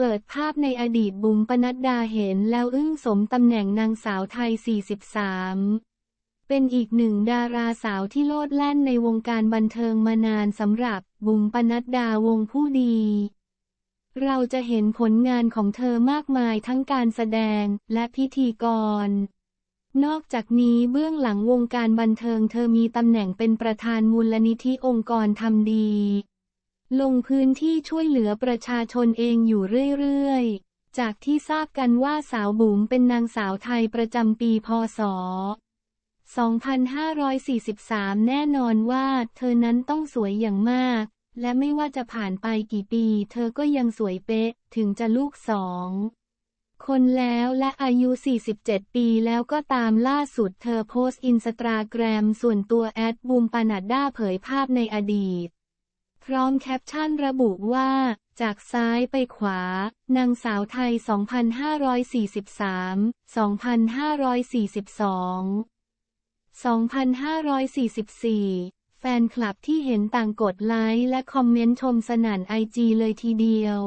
เปิดภาพในอดีตบุ๋มปนัดดาเห็นแล้วอึ้งสมตำแหน่งนางสาวไทย 43 เป็นอีกหนึ่งดาราสาวที่โลดแล่นในวงการบันเทิงมานานสำหรับบุ๋มปนัดดาวงผู้ดี เราจะเห็นผลงานของเธอมากมายทั้งการแสดงและพิธีกร นอกจากนี้เบื้องหลังวงการบันเทิงเธอมีตำแหน่งเป็นประธานมูลนิธิองค์กรทำดี ลงพื้นที่ช่วยเหลือประชาชนเองอยู่เรื่อยๆ จากที่ทราบกันว่าสาวบุ๋มเป็นนางสาวไทยประจำปีพศ 2543 แน่นอนว่าเธอนั้นต้องสวยอย่างมาก และไม่ว่าจะผ่านไปกี่ปี เธอก็ยังสวยเป๊ะ ถึงจะลูกสองคนแล้วและอายุ 47 ปีแล้วก็ตามล่าสุดเธอโพสต์อินสตาแกรมส่วนตัวแอดบูมปานัดด้าเผยภาพในอดีต พร้อมแคปชั่นระบุว่า จากซ้ายไปขวา นางสาวไทย 2543 2542 2544 แฟนคลับที่เห็นต่างกดไลค์และคอมเมนต์ชมสนั่นไอจีเลยทีเดียว